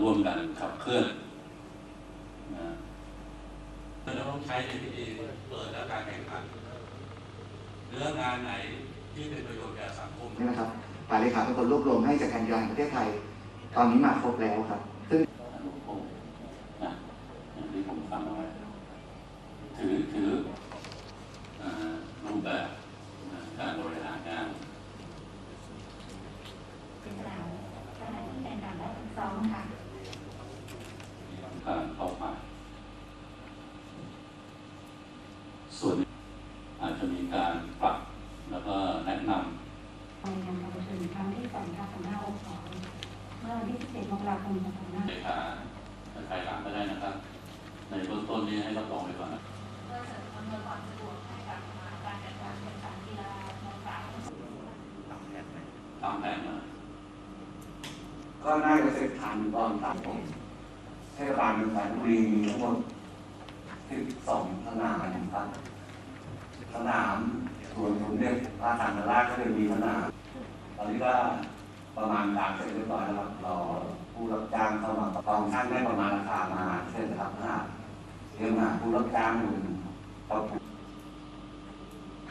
ร่วมกันขับเคลื่อนนะมันจะต้องใช้ในพิธีเปิดและการแข่งขันเนื้องานไหนที่เป็นประโยชน์แก่สังคมใช่ไหมครับฝ่ายเลขาเป็นคนรวบรวมให้จากการกีฬาแห่งประเทศไทย ตอนนี้มาครบแล้วครับ ซึ่งอนุพงศ์นะอย่างที่ผมฟังเอาไว้ถือถืออ่ารูปแบบนะการบริหารงานเป็นสาวขณะที่เป็นการและฝึกซ้อมค่ะการ เข้ามา ส่วนอาจจะมีการปรับแล้วก็แนะนำในการประชุมครั้งที่2ทับ2562เมื่อวันที่17มกราคม2562เลขาภายหลังก็ได้นะครับ ในเบื้องต้นนี้ให้รับรองไปก่อนนะเพื่อเสริมอำนวยความสะดวกให้กับการจัดการแข่งขันกีฬาโมสามแผนไหมตามแผนมาก็น่าจะเสร็จทันตอนตัดผม เทศบาลเมืองจันทบุรีมีทั้งหมด12สนามนะครับสนามส่วนสมเด็จพระสังฆราชก็เลยมีสนามตอนนี้ก็ประมาณกลารเสร็จเรียบร้อยแล้วครับรอผู้รับจ้างเข้ามาประกองช่างได้ประมาณราคามาเช่นครับถ้าเรื่องงาผู้รับจ้างหนึ่งก็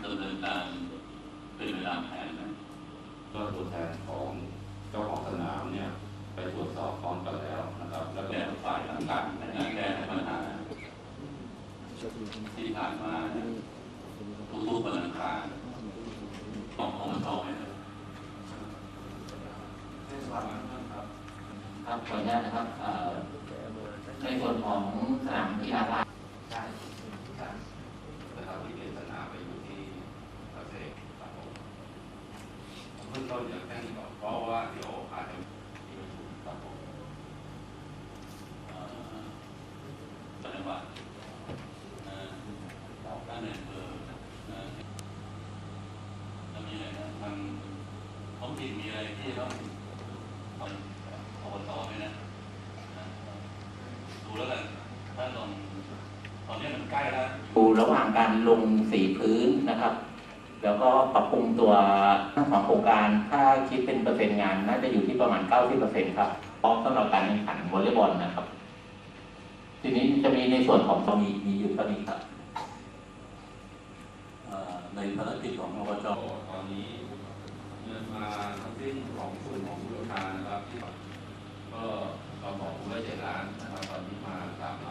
ดำเนินการเป็นไปตามแผนนะก็ตัวแทนของเจ้าของสนามเนี่ยไปตรวจสอบพร้อมกันแล้วนะครับ แล้วก็ แก้ฝ่ายต่างๆในการแก้ปัญหา ที่ผ่านมาทุกๆวันอังคารของของมันทองเนี่ยเทศบครับขออนุญาตนะครับในส่วนของสนามกีฬาลานใช่ใช่นะครับที่เป็นสนามไปอยู่ที่ประเทศครับผมเบื้องต้นอย่างแค่นี้ก่อนเพราะว่าเดี๋ยวอาจจะมีประชุมครับผมเอ่อจังวัดนะด้านในอำเภอนะแล้วมีอะไรนะทางท้องถิ่นมีอะไรที่ต้องทำอบตไหมนะดูแล้วกันถ้าตอนตอนนี้มันใกล้แล้วดูระหว่างการลงสีพื้นนะครับ แล้วก็ปรับปรุงตัวทั้งสองโครงการถ้าคิดเป็นเปอร์เซ็นต์งานน่าจะอยู่ที่ประมาณ 90%ครับพร้อมสำหรับการแข่งขันวอลเลย์บอลนะครับ ทีนี้จะมีในส่วนของตรงนี้มีอยู่เท่านี้ครับ ในภารกิจของอบจตอนนี้เงินมาทั้งสิ้นของส่วนของผู้ประกบารนะครับที่ก็เราบอกว่าเจ็ดล้านนะครับตอนนี้มาสามล้